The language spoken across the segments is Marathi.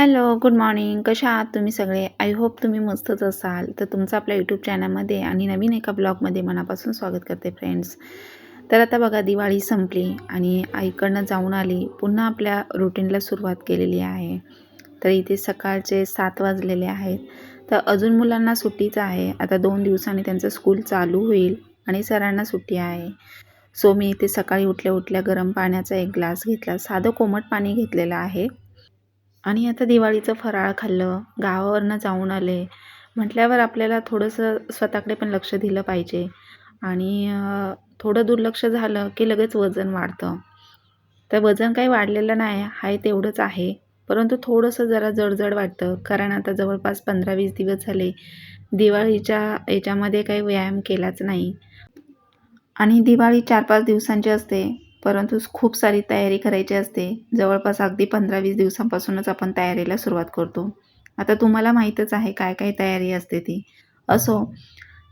Hello good morning. कशा आहात तुम्ही सगळे? आय होप तुम्ही मस्तच असाल. तर तुमचं आपल्या यूट्यूब चॅनलमध्ये आणि नवीन एका ब्लॉगमध्ये मनापासून स्वागत करते फ्रेंड्स तर आता बघा दिवाळी संपली आणि आईकडनं जाऊन आली. पुन्हा आपल्या रुटीनला सुरुवात केलेली आहे. तर इथे सकाळचे सात वाजलेले आहेत. तर अजून मुलांना सुट्टीच आहे. आता दोन दिवसांनी त्यांचं स्कूल चालू होईल आणि सरांना सुट्टी आहे. सो मी इथे सकाळी उठल्या उठल्या गरम पाण्याचा एक ग्लास घेतला. साधं कोमट पाणी घेतलेलं आहे. आणि आता दिवाळीचं फराळ खाल्लं गावावरनं जाऊन आले म्हटल्यावर आपल्याला थोडंसं स्वतःकडे पण लक्ष दिलं पाहिजे. आणि थोडं दुर्लक्ष झालं की लगेच वजन वाढतं. तर वजन काही वाढलेलं नाही आहे तेवढंच आहे. परंतु थोडंसं जरा जडजड वाटतं कारण आता जवळपास पंधरा वीस दिवस झाले दिवाळीच्या याच्यामध्ये काही व्यायाम केलाच नाही. आणि दिवाळी चार पाच दिवसांची असते परंतु खूप सारी तयारी करायची असते. जवळपास अगदी पंधरा वीस दिवसांपासूनच आपण तयारीला सुरुवात करतो. आता तुम्हाला माहीतच आहे काय काय तयारी असते ती. असो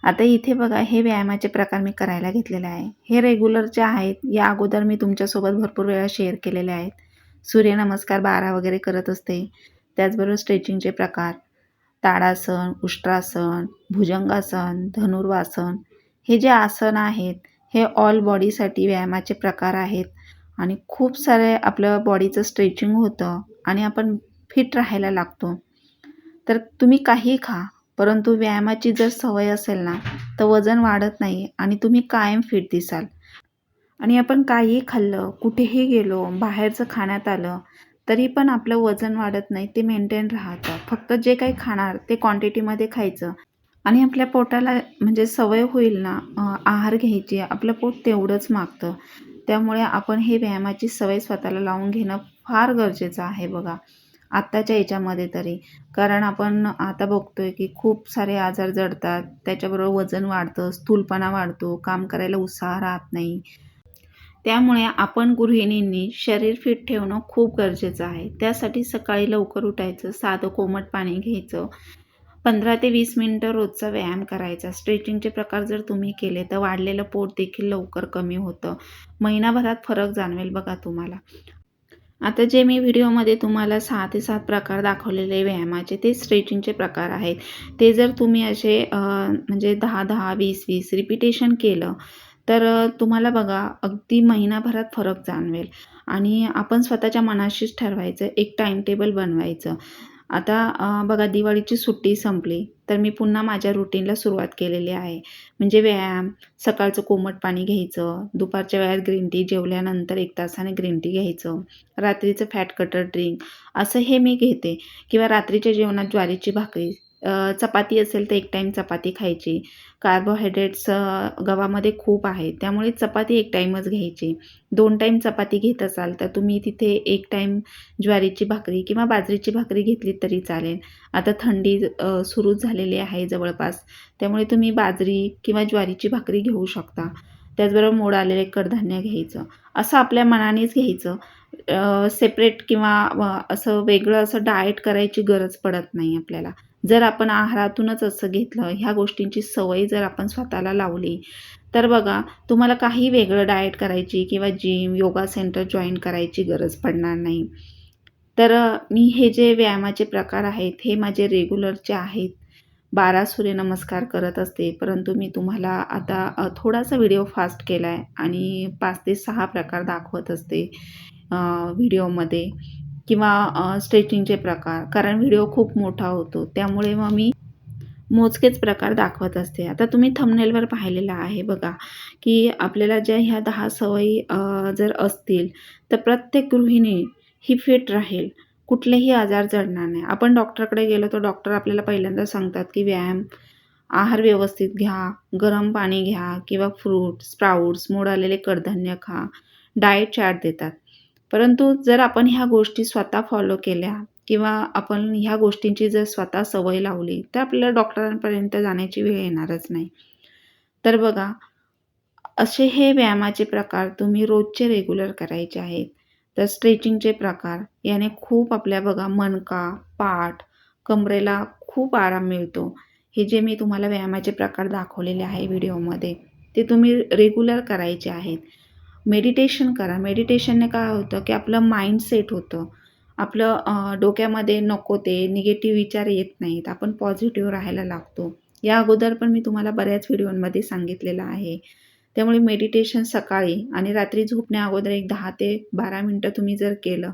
आता इथे बघा हे व्यायामाचे प्रकार मी करायला घेतलेले आहे. हे रेग्युलरचे आहेत या अगोदर मी तुमच्यासोबत भरपूर वेळा शेअर केलेले आहेत. सूर्यनमस्कार बारा वगैरे करत असते. त्याचबरोबर स्ट्रेचिंगचे प्रकार. ताडासन उष्ट्रासन भुजंगासन धनुर्वासन. हे जे आसन आहेत हे ऑल बॉडीसाठी व्यायामाचे प्रकार आहेत. आणि खूप सारे आपलं बॉडीचं स्ट्रेचिंग होतं आणि आपण फिट राहायला लागतो. तर तुम्ही काही खा परंतु व्यायामाची जर सवय असेल ना तर वजन वाढत नाही आणि तुम्ही कायम फिट दिसाल. आणि आपण काही खाल्लं कुठेही गेलो बाहेरचं खाण्यात आलं तरी पण आपलं वजन वाढत नाही ते मेंटेन राहतं. फक्त जे काही खाणार ते क्वांटिटीमध्ये खायचं. आणि आपल्या पोटाला म्हणजे सवय होईल ना आहार घ्यायची आपलं पोट तेवढंच मागतं. त्यामुळे आपण हे व्यायामाची सवय स्वतःला लावून घेणं फार गरजेचं आहे बघा आत्ताच्या याच्यामध्ये तरी. कारण आपण आता बघतोय की खूप सारे आजार जडतात त्याच्याबरोबर वजन वाढतं स्थूलपणा वाढतो काम करायला उत्साह राहत नाही. त्यामुळे आपण गृहिणींनी शरीर फिट ठेवणं खूप गरजेचं आहे. त्यासाठी सकाळी लवकर उठायचं साधं कोमट पाणी घ्यायचं पंधरा ते वीस मिनटं रोजचा व्यायाम करायचा. स्ट्रेचिंगचे प्रकार जर तुम्ही केले तर वाढलेलं पोट देखील लवकर कमी होतं. महिनाभरात फरक जाणवेल बघा तुम्हाला. आता जे मी व्हिडिओमध्ये तुम्हाला सहा ते सात प्रकार दाखवलेले व्यायामाचे ते स्ट्रेचिंगचे प्रकार आहेत. ते जर तुम्ही असे म्हणजे दहा दहा वीस वीस रिपिटेशन केलं तर तुम्हाला बघा अगदी महिनाभरात फरक जाणवेल. आणि आपण स्वतःच्या मनाशीच ठरवायचं एक टाईम टेबल बनवायचं. आता बघा दिवाळीची सुट्टी संपली तर मी पुन्हा माझ्या रुटीनला सुरुवात केलेली आहे. म्हणजे व्यायाम सकाळचं कोमट पाणी घ्यायचं दुपारच्या वेळात ग्रीन टी जेवल्यानंतर एक तासाने ग्रीन टी घ्यायचं रात्रीचं फॅट कटर ड्रिंक असं हे मी घेते. किंवा रात्रीच्या जेवणात ज्वारीची भाकरी चपाती असेल तर एक टाईम चपाती खायची. कार्बोहायड्रेट्स गव्हामध्ये खूप आहे त्यामुळे चपाती एक टाईमच घ्यायची. दोन टाईम चपाती घेत असाल तर तुम्ही तिथे एक टाईम ज्वारीची भाकरी किंवा बाजरीची भाकरी घेतली तरी चालेल. आता थंडी सुरू झालेली आहे जवळपास. त्यामुळे तुम्ही बाजरी किंवा ज्वारीची भाकरी घेऊ शकता. त्याचबरोबर मोड आलेले कडधान्य घ्यायचं. असं आपल्या मनानेच घ्यायचं. सेपरेट किंवा असं वेगळं असं डाएट करायची गरज पडत नाही आपल्याला. जर आपण आहारातूनच असं घेतलं ह्या गोष्टींची सवय जर आपण स्वतःला लावली तर बघा तुम्हाला काही वेगळं डाएट करायची किंवा जिम योगा सेंटर जॉईन करायची गरज पडणार नाही. तर मी हे जे व्यायामाचे प्रकार आहेत हे माझे रेग्युलरचे आहेत. बारा सूर्यनमस्कार करत असते परंतु मी तुम्हाला आता थोडासा व्हिडिओ फास्ट केला आहे आणि पाच ते सहा प्रकार दाखवत असते व्हिडिओमध्ये किंवा स्ट्रेचिंगचे प्रकार कारण व्हिडिओ खूप मोठा होतो. त्यामुळे मग मी मोजकेच प्रकार दाखवत असते. आता तुम्ही थंबनेलवर पाहिलेला आहे बघा की आपल्याला ज्या ह्या दहा सवयी जर असतील तर प्रत्येक गृहिणी ही फिट राहील. कुठलेही आजार जडणार नाही. आपण डॉक्टरकडे गेलो तर डॉक्टर आपल्याला पहिल्यांदा सांगतात की व्यायाम आहार व्यवस्थित घ्या गरम पाणी घ्या किंवा फ्रूट स्प्राऊट्स मोड आलेले कडधान्य खा. डाएट चार्ट देतात. परंतु जर आपण ह्या गोष्टी स्वतः फॉलो केल्या किंवा आपण ह्या गोष्टींची जर स्वतः सवय लावली तर आपल्याला डॉक्टरांपर्यंत जाण्याची वेळ येणारच नाही. तर बघा असे हे व्यायामाचे प्रकार तुम्ही रोजचे रेग्युलर करायचे आहेत. तर स्ट्रेचिंगचे प्रकार याने खूप आपल्या बघा मणका पाठ कमरेला खूप आराम मिळतो. हे जे मी तुम्हाला व्यायामाचे प्रकार दाखवलेले आहे व्हिडिओमध्ये ते तुम्ही रेग्युलर करायचे आहेत. मेडिटेशन करा. मेडिटेशनने काय होतं की आपलं माइंड सेट होतं. आपलं डोक्यामध्ये नको ते निगेटिव्ह विचार येत नाहीत. आपण पॉझिटिव्ह राहायला लागतो. या अगोदर पण मी तुम्हाला बऱ्याच व्हिडिओमध्ये सांगितलेलं आहे. त्यामुळे मेडिटेशन सकाळी आणि रात्री झोपण्या अगोदर एक दहा ते बारा मिनटं तुम्ही जर केलं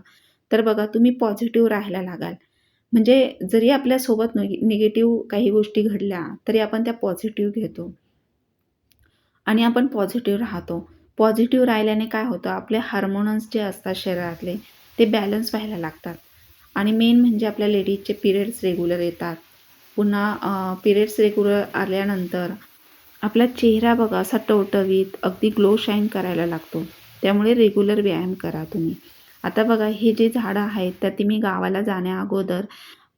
तर बघा तुम्ही पॉझिटिव्ह राहायला लागाल. म्हणजे जरी आपल्यासोबत निगेटिव्ह काही गोष्टी घडल्या तरी आपण त्या पॉझिटिव्ह घेतो. आणि आपण पॉझिटिव्ह राहतो. पॉझिटिव्ह राहिल्याने काय होतं? आपले हार्मोन्स जे असतात शरीरातले ते बॅलन्स व्हायला लागतात. आणि मेन म्हणजे आपल्या लेडीजचे पिरियड्स रेग्युलर येतात. पुन्हा पिरियड्स रेग्युलर आल्यानंतर आपला चेहरा बघा असा टवटवीत अगदी ग्लो शाईन करायला लागतो. त्यामुळे रेग्युलर व्यायाम करा तुम्ही. आता बघा हे जे झाडं आहेत त्यात मी गावाला जाण्या अगोदर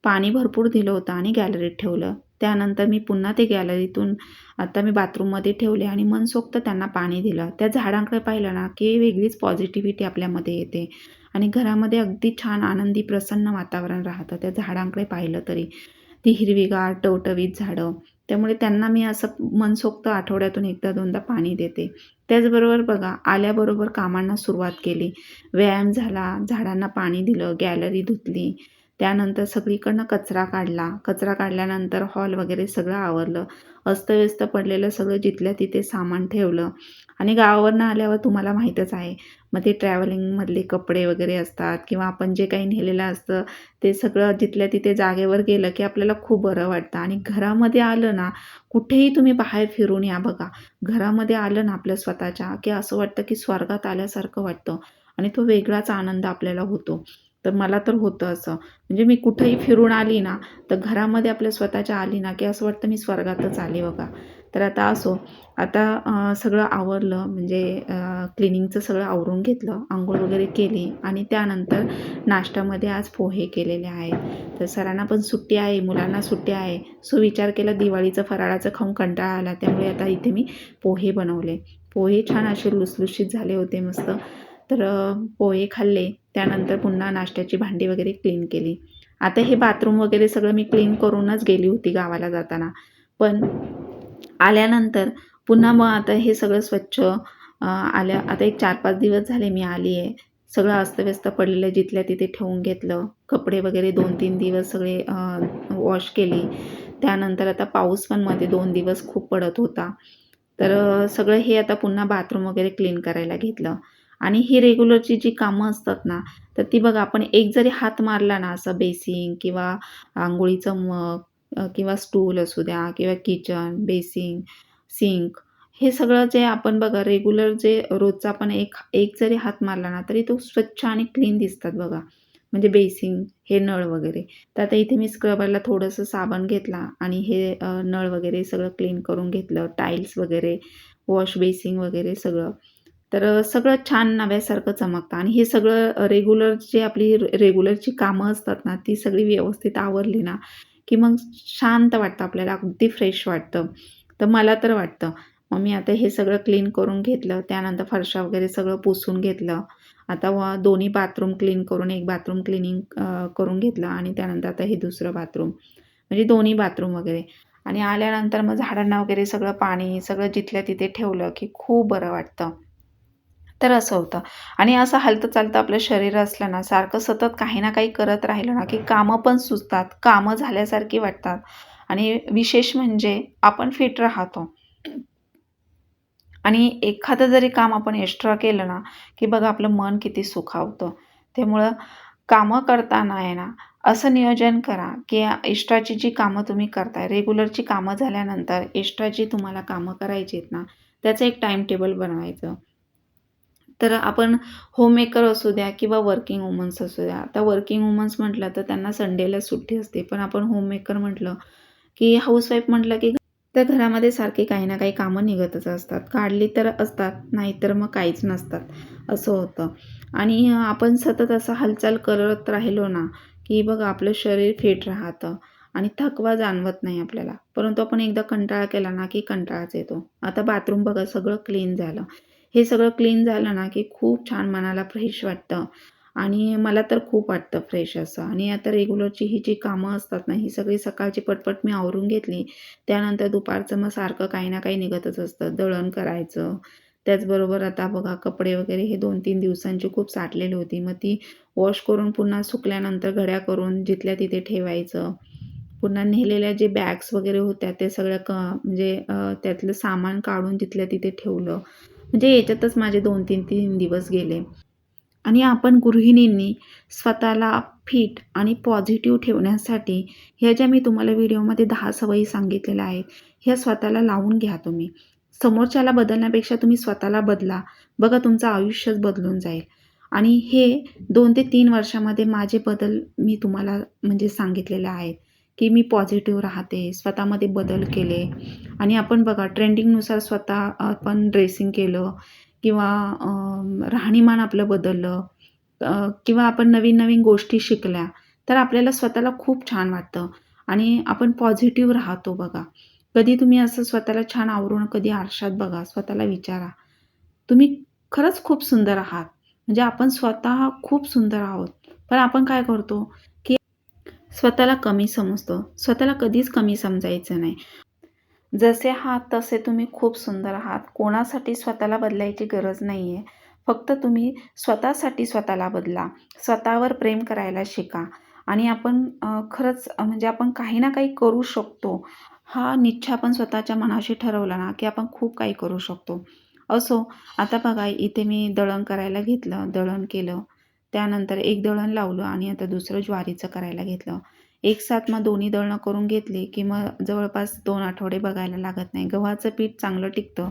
पाणी भरपूर दिलं होतं आणि गॅलरीत ठेवलं. त्यानंतर मी पुन्हा ते गॅलरीतून आता मी बाथरूममध्ये ठेवले आणि मनसोक्त त्यांना पाणी दिलं. त्या झाडांकडे पाहिलं ना की वेगळीच पॉझिटिव्हिटी आपल्यामध्ये येते. आणि घरामध्ये अगदी छान आनंदी प्रसन्न वातावरण राहतं. त्या झाडांकडे पाहिलं तरी. ती हिरवीगार टवटवीत झाडं. त्यामुळे त्यांना मी असं मनसोक्त आठवड्यातून एकदा दोनदा पाणी देते. त्याचबरोबर बघा आल्याबरोबर कामांना सुरुवात केली. व्यायाम झाला झाडांना पाणी दिलं गॅलरी धुतली. त्यानंतर सगळीकडनं कचरा काढला. कचरा काढल्यानंतर हॉल वगैरे सगळं आवरलं. अस्तव्यस्त पडलेलं सगळं जिथल्या तिथे सामान ठेवलं. आणि गावावरनं आल्यावर तुम्हाला माहीतच आहे. मग ते ट्रॅव्हलिंगमधले कपडे वगैरे असतात किंवा आपण जे काही नेलेलं असतं ते सगळं जिथल्या तिथे जागेवर गेलं की आपल्याला खूप बरं वाटतं. आणि घरामध्ये आलं ना कुठेही तुम्ही बाहेर फिरून या बघा. घरामध्ये आलं ना आपल्या स्वतःच्या की असं वाटतं की स्वर्गात आल्यासारखं वाटतं. आणि तो वेगळाच आनंद आपल्याला होतो. तर मला तर होतं असं. म्हणजे मी कुठंही फिरून आली ना तर घरामध्ये आपल्या स्वतःच्या आली ना की असं वाटतं मी स्वर्गातच आले बघा. तर आता असो आता सगळं आवरलं म्हणजे क्लिनिंगचं सगळं आवरून घेतलं आंघोळ वगैरे केली आणि त्यानंतर नाश्त्यामध्ये आज पोहे केलेले आहेत. तर सरांना पण सुट्टी आहे मुलांना सुट्टी आहे. सो विचार केला दिवाळीचं फराळाचं खाऊन कंटाळा आला त्यामुळे आता इथे मी पोहे बनवले. पोहे छान असे लुसलुशीत झाले होते मस्त. तर पोहे खाल्ले. त्यानंतर पुन्हा नाश्त्याची भांडी वगैरे क्लीन केली. आता हे बाथरूम वगैरे सगळं मी क्लीन करूनच गेली होती गावाला जाताना. पण आल्यानंतर पुन्हा मग आता हे सगळं स्वच्छ आल्या आता एक चार पाच दिवस झाले मी आली आहे सगळं अस्तव्यस्त पडलेलं जिथल्या तिथे ठेवून घेतलं. कपडे वगैरे दोन तीन दिवस सगळे वॉश केली. त्यानंतर आता पाऊस पण मध्ये दोन दिवस खूप पडत होता. तर सगळं हे आता पुन्हा बाथरूम वगैरे क्लीन करायला घेतलं. आणि ही रेग्युलरची जी कामं असतात ना तर ती बघा आपण एक जरी हात मारला ना असं बेसिंग किंवा आंघोळीचं मग किंवा स्टूल असू द्या किंवा किचन बेसिंग सिंक हे सगळं जे आपण बघा रेग्युलर जे रोजचा आपण एक एक जरी हात मारला ना तरी तो स्वच्छ आणि क्लीन दिसतात बघा. म्हणजे बेसिंग हे नळ वगैरे. तर आता इथे मी स्क्रबरला थोडंसं साबण घेतला आणि हे नळ वगैरे सगळं क्लीन करून घेतलं. टाईल्स वगैरे वॉश बेसिंग वगैरे सगळं. तर सगळं छान नव्यासारखं चमकतं. आणि हे सगळं रेग्युलर जे आपली रेग्युलरची कामं असतात ना ती सगळी व्यवस्थित आवरली ना की मग शांत वाटतं आपल्याला अगदी फ्रेश वाटतं. तर मला तर वाटतं. मग मी आता हे सगळं क्लीन करून घेतलं त्यानंतर फरशा वगैरे सगळं पुसून घेतलं. आता व दोन्ही बाथरूम क्लीन करून एक बाथरूम क्लिनिंग करून घेतलं आणि त्यानंतर आता हे दुसरं बाथरूम म्हणजे दोन्ही बाथरूम वगैरे. आणि आल्यानंतर मग झाडांना वगैरे सगळं पाणी सगळं जिथल्या तिथे ठेवलं की खूप बरं वाटतं. तर असं होतं. आणि असं हलतं चालतं आपलं शरीर असलं ना सारखं सतत काही ना काही करत राहिलं ना की कामं पण सुचतात कामं झाल्यासारखी वाटतात. आणि विशेष म्हणजे आपण फिट राहतो. आणि एखादं जरी काम आपण एक्स्ट्रा केलं ना की बघा आपलं मन किती सुखावतं. त्यामुळं कामं करताना आहे ना असं नियोजन करा की एक्स्ट्राची जी कामं तुम्ही करताय रेग्युलरची कामं झाल्यानंतर एक्स्ट्राची तुम्हाला कामं करायची आहेत ना त्याचं एक टाईम टेबल बनवायचं. तर आपण होममेकर असू द्या किंवा वर्किंग वुमन्स असू द्या. आता वर्किंग वुमन्स म्हटलं तर त्यांना संडेला सुट्टी असते. पण आपण होममेकर म्हटलं की हाऊसवाईफ म्हटलं की त्या घरामध्ये सारखे काही ना काही कामं निघतच असतात. काढली तर असतात नाहीतर मग काहीच नसतात. असं होतं. आणि आपण सतत असं हालचाल करत राहिलो ना की बघा आपलं शरीर फिट राहतं आणि थकवा जाणवत नाही आपल्याला. परंतु आपण एकदा कंटाळा केला ना की कंटाळाच येतो. आता बाथरूम बघा सगळं क्लीन झालं. हे सगळं क्लीन झालं ना की खूप छान मनाला फ्रेश वाटतं. आणि मला तर खूप वाटतं फ्रेश असं. आणि आता रेग्युलरची ही जी कामं असतात ना ही सगळी सकाळची पटपट मी आवरून घेतली. त्यानंतर दुपारचं मग सारखं काही ना काही निघतच असतं. दळण करायचं. त्याचबरोबर आता बघा कपडे वगैरे हे दोन तीन दिवसांची खूप साठलेली होती. मग ती वॉश करून पुन्हा सुकल्यानंतर घड्या करून जिथल्या तिथे ठेवायचं. पुन्हा नेलेल्या जे बॅग्स वगैरे होत्या ते सगळ्या क म्हणजे त्यातलं सामान काढून जिथल्या तिथे ठेवलं. म्हणजे याच्यातच माझे दोन तीन तीन दिवस गेले. आणि आपण गृहिणींनी स्वतःला फिट आणि पॉझिटिव्ह ठेवण्यासाठी ह्या ज्या मी तुम्हाला व्हिडिओमध्ये दहा सवयी सांगितलेल्या आहेत ह्या स्वतःला लावून घ्या तुम्ही. समोरच्याला बदलण्यापेक्षा तुम्ही स्वतःला बदला. बघा तुमचं आयुष्यच बदलून जाईल. आणि हे दोन ते तीन वर्षामध्ये माझे बदल मी तुम्हाला म्हणजे सांगितलेले आहेत. की मी पॉझिटिव्ह राहते स्वतःमध्ये बदल केले. आणि आपण बघा ट्रेंडिंगनुसार स्वतः आपण ड्रेसिंग केलं किंवा राहणीमान आपलं बदललं किंवा आपण नवीन नवीन गोष्टी शिकल्या तर आपल्याला स्वतःला खूप छान वाटतं. आणि आपण पॉझिटिव्ह राहतो बघा. कधी तुम्ही असं स्वतःला छान आवरून कधी आरशात बघा स्वतःला विचारा. तुम्ही खरंच खूप सुंदर आहात. म्हणजे आपण स्वतः खूप सुंदर आहोत. पण आपण काय करतो? स्वतःला कमी समजतो. स्वतःला कधीच कमी समजायचं नाही. जसे आहात तसे तुम्ही खूप सुंदर आहात. कोणासाठी स्वतःला बदलायची गरज नाही आहे फक्त तुम्ही स्वतःसाठी स्वतःला बदला. स्वतःवर प्रेम करायला शिका. आणि आपण खरंच म्हणजे आपण काही ना काही करू शकतो. हा निश्चय आपण स्वतःच्या मनाशी ठरवला ना की आपण खूप काही करू शकतो. असो आता बघा इथे मी दळण करायला घेतलं. दळण केलं. त्यानंतर एक दळण लावलं आणि आता दुसरं ज्वारीचं करायला घेतलं. एक साथ मग दोन्ही दळणं करून घेतली की मग जवळपास दोन आठवडे बघायला लागत नाही. गव्हाचं पीठ चांगलं टिकतं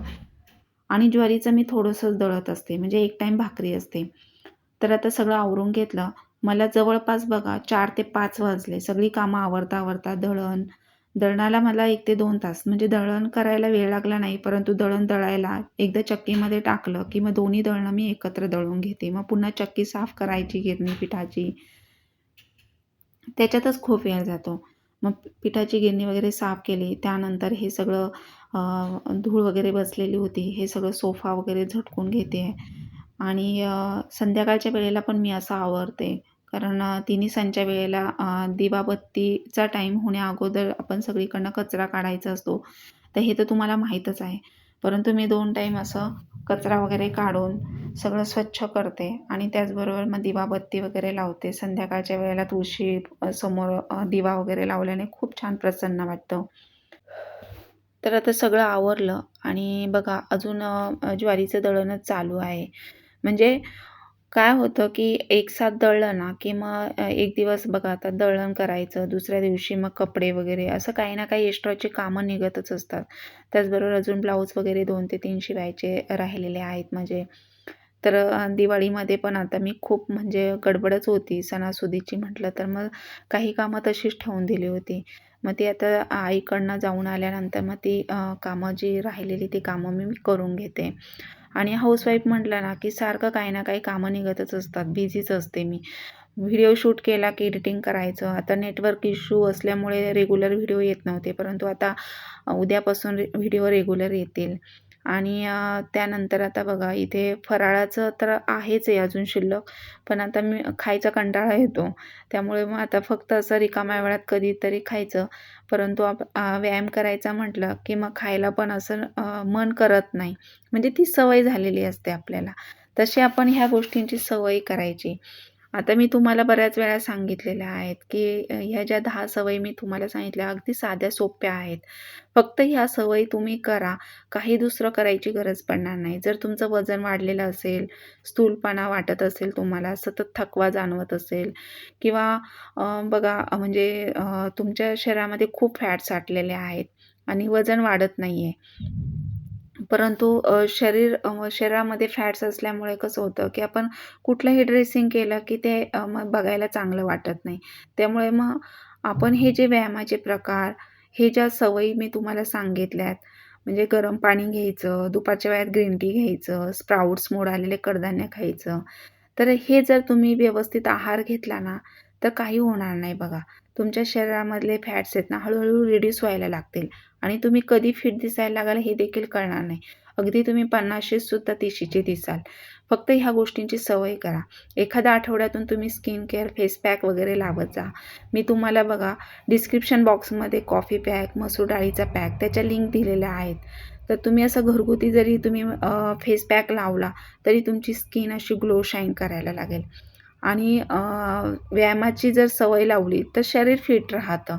आणि ज्वारीचं मी थोडंसंच दळत असते म्हणजे एक टाईम भाकरी असते. तर आता सगळं आवरून घेतलं. मला जवळपास बघा चार ते पाच वाजले. सगळी कामं आवरता आवरता दळण दळणाला मला एक ते दोन तास म्हणजे दळण करायला वेळ लागला नाही परंतु दळण दळायला एकदा चक्कीमध्ये टाकलं की मग दोन्ही दळणं मी एकत्र दळून घेते. मग पुन्हा चक्की साफ करायची गिरणी पिठाची. त्याच्यातच खूप वेळ जातो. मग पिठाची गिरणी वगैरे साफ केली त्यानंतर हे सगळं धूळ वगैरे बसलेली होती हे सगळं सोफा वगैरे झटकून घेते. आणि संध्याकाळच्या वेळेला पण मी असं आवरते. कारण तिन्ही सांच्या वेळेला दिवाबत्तीचा टाईम होण्या अगोदर आपण सगळीकडनं कचरा काढायचा असतो. तर हे तर तुम्हाला माहीतच आहे. परंतु मी दोन टाईम असं कचरा वगैरे काढून सगळं स्वच्छ करते आणि त्याचबरोबर मग दिवाबत्ती वगैरे लावते. संध्याकाळच्या वेळेला तुळशी समोर दिवा वगैरे लावल्याने खूप छान प्रसन्न वाटतं. तर आता सगळं आवरलं आणि बघा अजून ज्वारीचं दळणच चालू आहे. म्हणजे काय होतं की एक साथ दळलं ना की मग एक दिवस बघा आता दळण करायचं दुसऱ्या दिवशी मग कपडे वगैरे असं काही ना काही एक्स्ट्राचे कामं निघतच असतात. त्याचबरोबर अजून ब्लाऊज वगैरे दोन ते तीन शिवायचे राहिलेले आहेत माझे. तर दिवाळीमध्ये पण आता मी खूप म्हणजे गडबडच होती सणासुदीची म्हटलं तर मग काही कामं तशीच ठेवून दिली होती. मग ती आता आईकडनं जाऊन आल्यानंतर मग ती कामं जी राहिलेली ती कामं मी मी करून घेते. आणि हाऊसवाईफ म्हटलं ना की सारखं काही ना काही कामं निघतच असतात. बिझीच असते मी. व्हिडिओ शूट केला की एडिटिंग करायचं. आता नेटवर्क इश्यू असल्यामुळे रेग्युलर व्हिडिओ येत नव्हते. परंतु आता उद्यापासून व्हिडिओ रेग्युलर येतील. आणि त्यानंतर आता बघा इथे फराळाचं तर आहेच आहे अजून शिल्लक पण आता मी खायचा कंटाळा येतो. त्यामुळे मग आता फक्त असं रिकाम्या वेळात कधीतरी खायचं. परंतु आप व्यायाम करायचा म्हटलं की मग खायला पण असं मन करत नाही. म्हणजे ती सवय झालेली असते आपल्याला. तशी आपण ह्या गोष्टींची सवय करायची. आता मी तुम्हाला बऱ्याच वेळा सांगितलेल्या आहेत की ह्या ज्या दहा सवयी मी तुम्हाला सांगितल्या अगदी साध्या सोप्या आहेत. फक्त ह्या सवयी तुम्ही करा. काही दुसरं करायची गरज पडणार नाही. जर तुमचं वजन वाढलेलं असेल स्थूलपणा वाटत असेल तुम्हाला सतत थकवा जाणवत असेल किंवा बघा म्हणजे तुमच्या शरीरामध्ये खूप फॅट साठलेले आहेत आणि वजन वाढत नाही आहे परंतु शरीर शरीरामध्ये फॅट्स असल्यामुळे कसं होतं की आपण कुठलंही ड्रेसिंग केलं की ते मग बघायला चांगलं वाटत नाही. त्यामुळे मग आपण हे जे व्यायामाचे प्रकार हे ज्या सवयी मी तुम्हाला सांगितल्यात म्हणजे गरम पाणी घ्यायचं दुपारच्या वेळात ग्रीन टी घ्यायचं स्प्राऊट्स मोड आलेले कडधान्य खायचं तर हे जर तुम्ही व्यवस्थित आहार घेतला ना तर काही होणार नाही बघा. तुमच्या शरीरामधले फॅट्स आहेत ना हळूहळू रिड्यूस व्हायला लागतील. आणि तुम्ही कधी फिट दिसायला लागाल हे देखील कळणार नाही. अगदी तुम्ही पन्नाशीत सुद्धा तिशीचे दिसाल. फक्त ह्या गोष्टींची सवय करा. एखाद्या आठवड्यातून तुम्ही स्किन केअर फेस पॅक वगैरे लावत जा. मी तुम्हाला बघा डिस्क्रिप्शन बॉक्समध्ये कॉफी पॅक मसूर डाळीचा पॅक त्याच्या लिंक दिलेल्या आहेत. तर तुम्ही असं घरगुती जरी तुम्ही फेस पॅक लावला तरी तुमची स्किन अशी ग्लो शाईन करायला लागेल. आणि व्यायामाची जर सवय लावली तर शरीर फिट राहतं.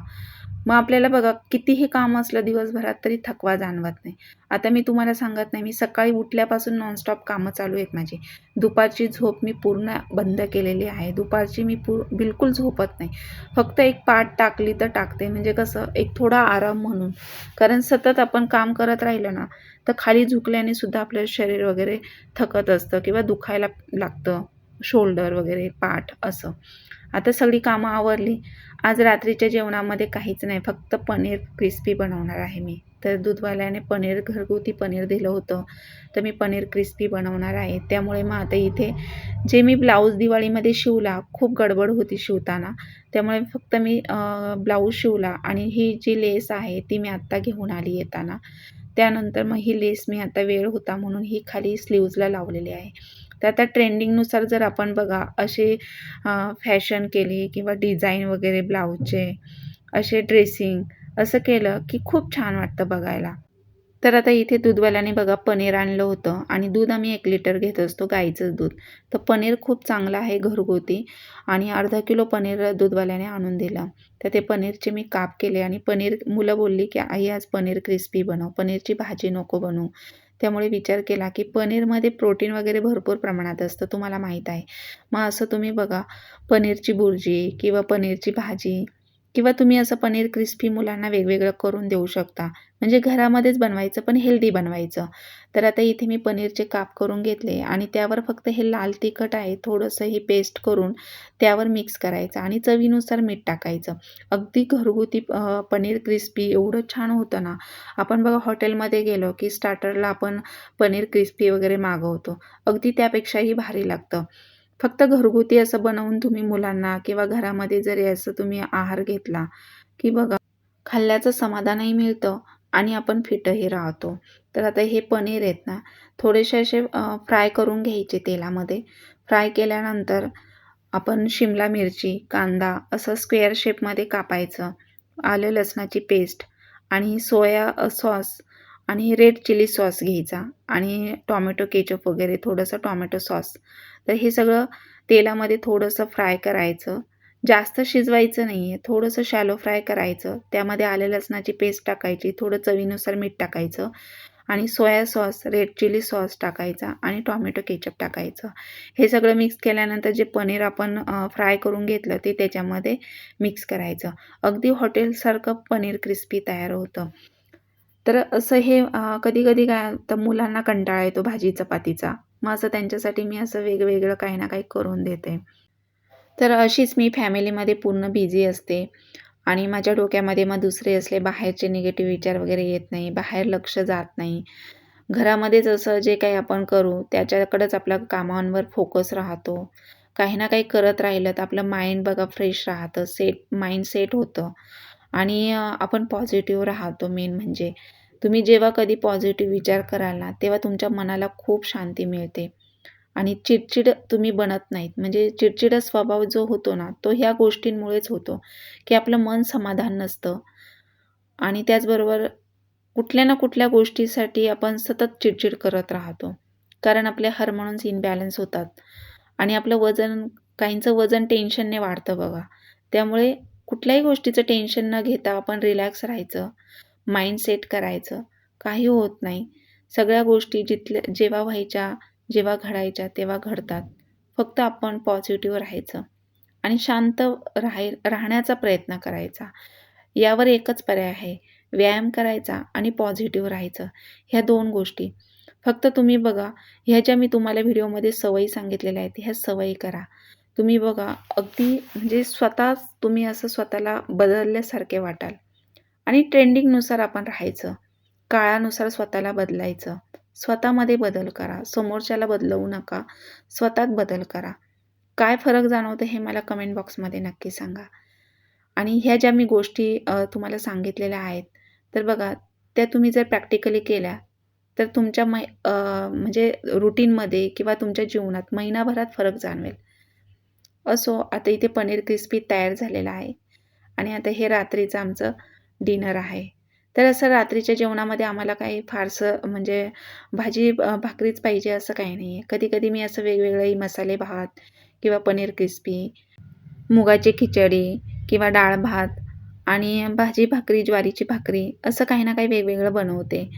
मग आपल्याला बघा कितीही काम असलं दिवसभरात तरी थकवा जाणवत नाही. आता मी तुम्हाला सांगत नाही मी सकाळी उठल्यापासून नॉनस्टॉप कामं चालू आहेत माझी. दुपारची झोप मी पूर्ण बंद केलेली आहे. दुपारची मी पूर बिलकुल झोपत नाही. फक्त एक पाठ टाकली तर टाकते. म्हणजे कसं एक थोडा आराम म्हणून. कारण सतत आपण काम करत राहिलं ना तर खाली झुकल्याने सुद्धा आपलं शरीर वगैरे थकत असतं किंवा दुखायला लागतं. शोल्डर वगैरे पाठ असं. आता सगळी कामं आवरली. आज रात्रीच्या जेवणामध्ये काहीच नाही. फक्त पनीर क्रिस्पी बनवणार आहे मी. तर दूधवाल्याने पनीर घरगुती पनीर दिलं होतं. तर मी पनीर क्रिस्पी बनवणार आहे. त्यामुळे मग आता इथे जे मी ब्लाऊज दिवाळीमध्ये शिवला खूप गडबड होती शिवताना. त्यामुळे फक्त मी ब्लाऊज शिवला आणि ही जी लेस आहे ती मी आत्ता घेऊन आली येताना. त्यानंतर मग ही लेस मी आता वेळ होता म्हणून ही खाली स्लीव्जला लावलेली आहे. तर आता ट्रेंडिंगनुसार जर आपण बघा असे फॅशन केली किंवा डिझाईन वगैरे ब्लाऊजचे असे ड्रेसिंग असं केलं की खूप छान वाटतं बघायला. तर आता इथे दूधवाल्याने बघा पनीर आणलं होतं आणि दूध आम्ही एक लिटर घेत असतो गाईचं दूध. तर पनीर खूप चांगलं आहे घरगुती आणि अर्धा किलो पनीर दूधवाल्याने आणून दिलं. तर ते पनीरचे मी काप केले आणि पनीर मुलं बोलली की आई आज पनीर क्रिस्पी बनव पनीरची भाजी नको बनवू. त्यामुळे विचार केला की पनीरमध्ये प्रोटीन वगैरे भरपूर प्रमाणात असतं तुम्हाला माहीत आहे. मग असं तुम्ही बघा पनीरची भुर्जी किंवा पनीरची भाजी किंवा तुम्ही असं पनीर क्रिस्पी मुलांना वेगवेगळं करून देऊ शकता. म्हणजे घरामध्येच बनवायचं पण हेल्दी बनवायचं. तर आता इथे मी पनीरचे काप करून घेतले आणि त्यावर फक्त हे लाल तिखट आहे थोडंसं हे पेस्ट करून त्यावर मिक्स करायचं आणि चवीनुसार मीठ टाकायचं. अगदी घरगुती पनीर क्रिस्पी एवढं छान होतं ना. आपण बघा हॉटेलमध्ये गेलो की स्टार्टरला आपण पनीर क्रिस्पी वगैरे मागवतो. अगदी त्यापेक्षाही भारी लागतं. फक्त घरगुती असं बनवून तुम्ही मुलांना किंवा घरामध्ये जरी असं तुम्ही आहार घेतला की बघा खाल्ल्याचं समाधानही मिळतं. आणि आपण फिटही राहतो. तर आता हे पनीर आहेत ना थोडेसे असे फ्राय करून घ्यायचे तेलामध्ये. फ्राय केल्यानंतर आपण शिमला मिरची कांदा असं स्क्वेअर शेपमध्ये कापायचं. आलं लसणाची पेस्ट आणि सोया सॉस आणि रेड चिली सॉस घ्यायचा आणि टॉमॅटो केचप वगैरे थोडंसं टॉमॅटो सॉस. तर हे सगळं तेलामध्ये थोडंसं फ्राय करायचं. जास्त शिजवायचं नाही आहे थोडंसं शॅलो फ्राय करायचं. त्यामध्ये आले लसणाची पेस्ट टाकायची. थोडं चवीनुसार मीठ टाकायचं. आणि soya sauce red chilli sauce टाकायचा आणि टॉमॅटो केचप टाकायचं. हे सगळं मिक्स केल्यानंतर जे पनीर आपण फ्राय करून घेतलं ते त्याच्यामध्ये मिक्स करायचं. अगदी हॉटेलसारखं पनीर क्रिस्पी तयार होतं. तर असं हे कधी कधी काय तर मुलांना कंटाळा येतो भाजी चपातीचा. मग असं त्यांच्यासाठी मी असं वेगवेगळं काही ना काही करून देते. तर अशीच मी फॅमिलीमध्ये पूर्ण बिझी असते. आणि माझ्या डोक्यामध्ये मग दुसरे असले बाहेरचे निगेटिव्ह विचार वगैरे येत नाही बाहेर लक्ष जात नाही. घरामध्येच असं जे काही आपण करू त्याच्याकडंच आपल्या कामांवर फोकस राहतो. काही ना काही करत राहिलं तर आपलं माइंड बघा फ्रेश राहतं सेट माइंड सेट होतं. आणि आपण पॉझिटिव्ह राहतो मेन म्हणजे. तुम्ही जेव्हा कधी पॉझिटिव्ह विचार कराल ना तेव्हा तुमच्या मनाला खूप शांती मिळते. आणि चिडचिड तुम्ही बनत नाहीत. म्हणजे चिडचिड स्वभाव जो होतो ना तो ह्या गोष्टींमुळेच होतो की आपलं मन समाधान नसतं. आणि त्याचबरोबर कुठल्या ना कुठल्या गोष्टीसाठी आपण सतत चिडचिड करत राहतो. कारण आपले हार्मोन्स इनबॅलन्स होतात. आणि आपलं वजन काहींचं वजन टेन्शनने वाढतं बघा. त्यामुळे कुठल्याही गोष्टीचं टेन्शन न घेता आपण रिलॅक्स राहायचं माइंड सेट करायचं. काही होत नाही. सगळ्या गोष्टी जिथल्या जेव्हा व्हायच्या जेव्हा घडायच्या तेव्हा घडतात. फक्त आपण पॉझिटिव्ह राहायचं आणि शांत राहाय राहण्याचा प्रयत्न करायचा. यावर एकच पर्याय आहे. व्यायाम करायचा आणि पॉझिटिव्ह राहायचं. ह्या दोन गोष्टी. फक्त तुम्ही बघा ह्या ज्या मी तुम्हाला व्हिडिओमध्ये सवयी सांगितलेल्या आहेत ह्या सवयी करा. तुम्ही बघा अगदी म्हणजे स्वतः तुम्ही असं स्वतःला बदलल्यासारखे वाटाल. आणि ट्रेंडिंगनुसार आपण राहायचं. काळानुसार स्वतःला बदलायचं. स्वतःमध्ये बदल करा. समोरच्याला बदलवू नका. स्वतःत बदल करा. काय फरक जाणवतं हे मला कमेंट बॉक्समध्ये नक्की सांगा. आणि ह्या ज्या मी गोष्टी तुम्हाला सांगितलेल्या आहेत तर बघा त्या तुम्ही जर प्रॅक्टिकली केल्या तर तुमच्या मै म्हणजे रुटीनमध्ये किंवा तुमच्या जीवनात महिनाभरात फरक जाणवेल. असो आता इथे पनीर क्रिस्पी तयार झालेला आहे. आणि आता हे रात्रीचं आमचं डिनर आहे. तर असं रात्रीच्या जेवणामध्ये आम्हाला काही फारसं म्हणजे भाजी भाकरीच पाहिजे असं काही नाही आहे कधी कधी मी असं वेगवेगळे मसाले भात किंवा पनीर क्रिस्पी मुगाची खिचडी किंवा डाळ भात आणि भाजी भाकरी ज्वारीची भाकरी असं काही ना काही वेगवेगळं बनवते.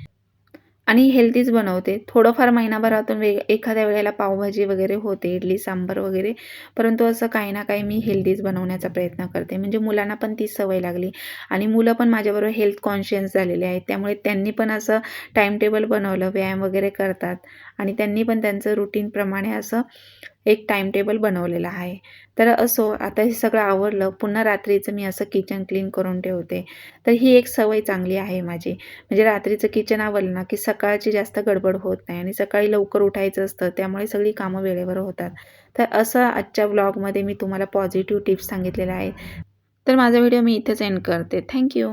आणि हेल्दीच बनवते. थोडंफार महिनाभरातून वेग एखाद्या वेळेला पावभाजी वगैरे होते इडली सांबार वगैरे. परंतु असं काही ना काही मी हेल्दीच बनवण्याचा प्रयत्न करते. म्हणजे मुलांना पण ती सवय लागली. आणि मुलं पण माझ्याबरोबर हेल्थ कॉन्शियस झालेले आहेत. त्यामुळे त्यांनी पण असं टाईम टेबल बनवलं व्यायाम वगैरे करतात. आणि त्यांनी पण त्यांचं रुटीनप्रमाणे असं एक टाईम टेबल बनवलेलं आहे. तर असो आता हे सगळं आवडलं पुन्हा रात्रीचं मी असं किचन क्लीन करून ठेवते. तर ही एक सवय चांगली आहे माझी. म्हणजे रात्रीचं किचन आवडलं ना की सकाळची जास्त गडबड होत नाही आणि सकाळी लवकर उठायचं असतं त्यामुळे सगळी कामं वेळेवर होतात. तर असं आजच्या ब्लॉगमध्ये मी तुम्हाला पॉझिटिव्ह टिप्स सांगितलेल्या आहेत. तर माझा व्हिडिओ मी इथेच एंड करते. थँक्यू